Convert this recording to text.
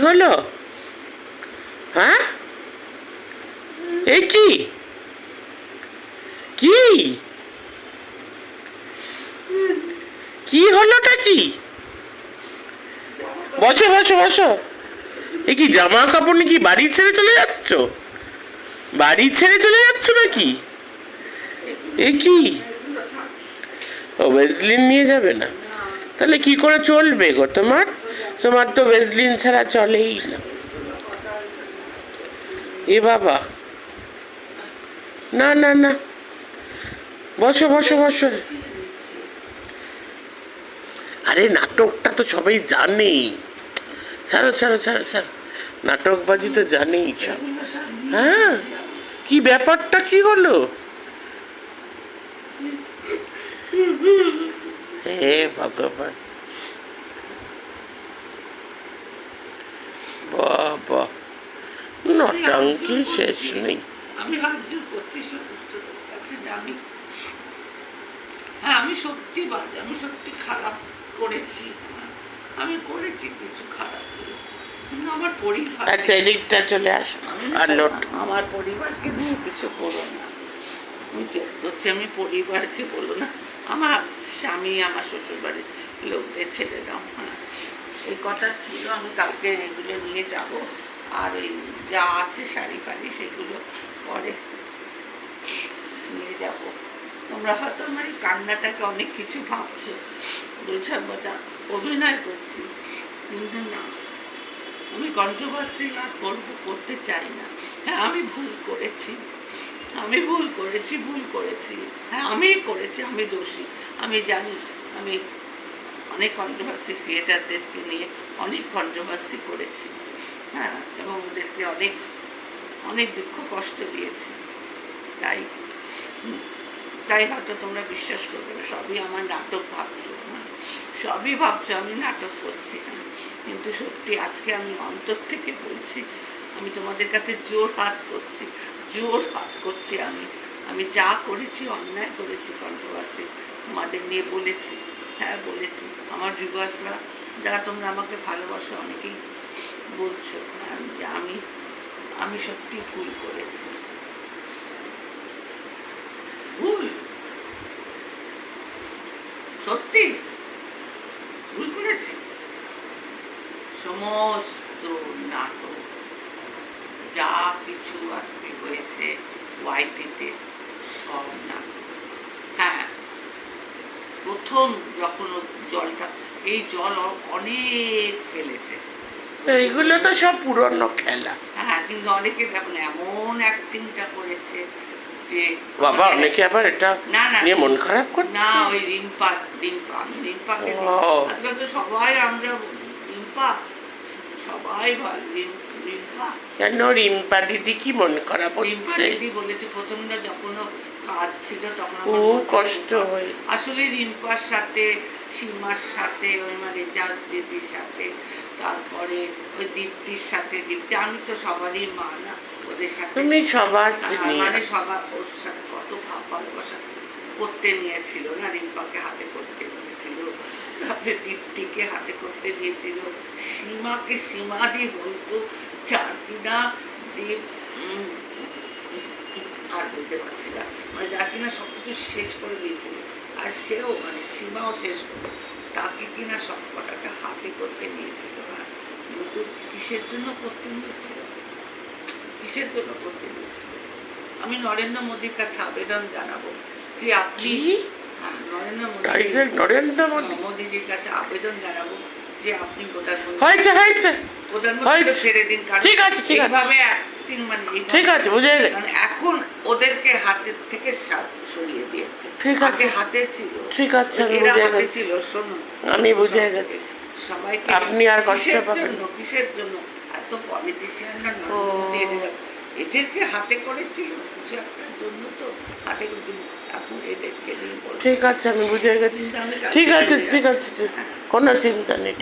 হলো? হ্যাঁ? এ কি? কি? কি হলোটা কি? বসো বসো বসো। এ কি জামা কাপড় নাকি বাড়ি ছেড়ে চলে যাচ্ছ? বাড়ি ছেড়ে চলে যাচ্ছ নাকি? এ কি? ও ভেজলিন নিয়ে যাবে না। তাহলে কি করে চলবে গো তোমার তোমার তো ভেজলিন ছাড়া চলেই না। এ বাবা। না না না। বসো বসো বসো। আরে, নাটকটা তো সবাই জানে। ছাড়ো ছাড়ো ছাড়ো ছাড়ো। নাটকবাজি তো জানেই সব। হ্যাঁ? কি ব্যাপারটা, কি হলো? হে ভগবান। বাবা নটাঙ্কি শেষ নেই। আমি করছি যে আমি হ্যাঁ আমি সত্যি আমি সত্যি খারাপ করেছি। আমি করেছি কিছু খারাপ করেছি। কিন্তু আমার পরিবার আচ্ছা এদিকটা চলে আসো। আর লোট আমার পরিবারকে নিয়ে কিছু করো না। আমি চেক করছি আমি পরিবারকে বলো না। আমার স্বামী আমার শ্বশুর বাড়ির লোকদের ছেড়ে দাও হ্যাঁ। এই কথা ছিল, আমি কালকে এগুলো নিয়ে যাব। আর ওই যা আছে শাড়ি ফাড়ি সেগুলো পরে নিয়ে যাব। তোমরা হয়তো আমার এই কান্নাটাকে অনেক কিছু ভাবছ কথা অভিনয় করছি। কিন্তু না, আমি কন্ট্রোভার্সি আর করব, করতে চাই না। হ্যাঁ আমি ভুল করেছি। আমি ভুল করেছি ভুল করেছি। হ্যাঁ আমি করেছি, আমি দোষী। আমি জানি, আমি অনেক কন্ট্রোভার্সি ক্রিয়েটারদেরকে নিয়ে অনেক কন্ট্রোভার্সি করেছি। হ্যাঁ এবং ওদেরকে অনেক অনেক দুঃখ কষ্ট দিয়েছি। তাই তাই হয়তো তোমরা বিশ্বাস করবে না, সবই আমার নাটক ভাবছ। হ্যাঁ সবই ভাবছ, আমি নাটক করছি কিন্তু সত্যি আজকে আমি অন্তর থেকে বলছি, আমি তোমাদের কাছে জোর হাত করছি, জোর হাত করছি আমি। আমি যা করেছি, অন্যায় করেছি কন্ট্রোভার্সি তোমাদের নিয়ে বলেছি। হ্যাঁ বলেছি। আমার ভিউয়ার্সরা যারা তোমরা আমাকে ভালোবাসো অনেকেই বলছো হ্যাঁ, যে আমি আমি সত্যি ভুল করেছি। ভুল? সত্যি? ভুল করেছি? সমস্ত নাটক যা কিছু আজকে হয়েছে ওয়াইটিতে সব নাটক। প্রথম যখন জলটা এই জল অনেক ফেলেছে। এইগুলো তো সব পুরনো খেলা। হ্যাঁ কিন্তু অনেকে দেখুন এমন অ্যাক্টিংটা করেছে যে বাবা অনেকে আবার এটা না না নিয়ে মন খারাপ না ওই রিম্পা রিম্পা আমি রিম্পাকে আজকাল তো সবাই আমরা রিম্পা রিম্পা কেন রিম্পা দিদি কি মন রিম্পা হচ্ছে দিদি বলেছে প্রথম না যখন কাজ ছিল তখন খুব কষ্ট হয় আসলে রিম্পার সাথে সীমার সাথে ওই মানে জাজ দিদির সাথে তারপরে ওই দীপ্তির সাথে দীপ্তি আমি তো সবারই মা না ওদের সাথে তুমি সবার মানে সবার ওর সাথে কত ভাব ভালোবাসা করতে নিয়েছিল না রিম্পাকে হাতে করতে নিয়েছিল তারপরে দীপ্তিকে হাতে করতে নিয়েছিল সীমাকে সীমা দিয়ে বলতো যার কিনা যে আর বলতে পারছি না। মানে যার কিনা সব কিছু শেষ করে দিয়েছিল, আর সেও মানে সীমাও শেষ করল তাকে কিনা সব কটাকে হাতে করতে নিয়েছিল হ্যাঁ? কিন্তু কিসের জন্য করতে নিয়েছিল কিসের জন্য করতে নিয়েছিল আমি নরেন্দ্র মোদীর কাছে আবেদন জানাব যে আপনি নরেন্দ্র মোদী টাইগার নরেন্দ্র মোদী মোদীজির কাছে আবেদন জানাব যে আপনি হয়েছে হয়েছে। ছেড়ে দিন ঠিক আছে, ঠিক আছে। মানে ঠিক আছে বুঝে এখন ওদেরকে হাতের থেকে সরিয়ে দিয়েছে। ঠিক আছে। হাতে ছিল। ঠিক আছে আমি বুঝে গেছি। ছিল শুনুন আমি বুঝে গেছি। সবাইকে আপনি আর কষ্ট পাবেন জন্য কিসের জন্য? এত পলিটিশিয়ানরা। এদেরকে হাতে করেছিল কিছু একটার জন্য তো হাতে করেছিল এখন এদেরকে ঠিক আছে আমি বুঝে গেছি। ঠিক আছে ঠিক আছে ঠিক- কোনো চিন্তা নেই।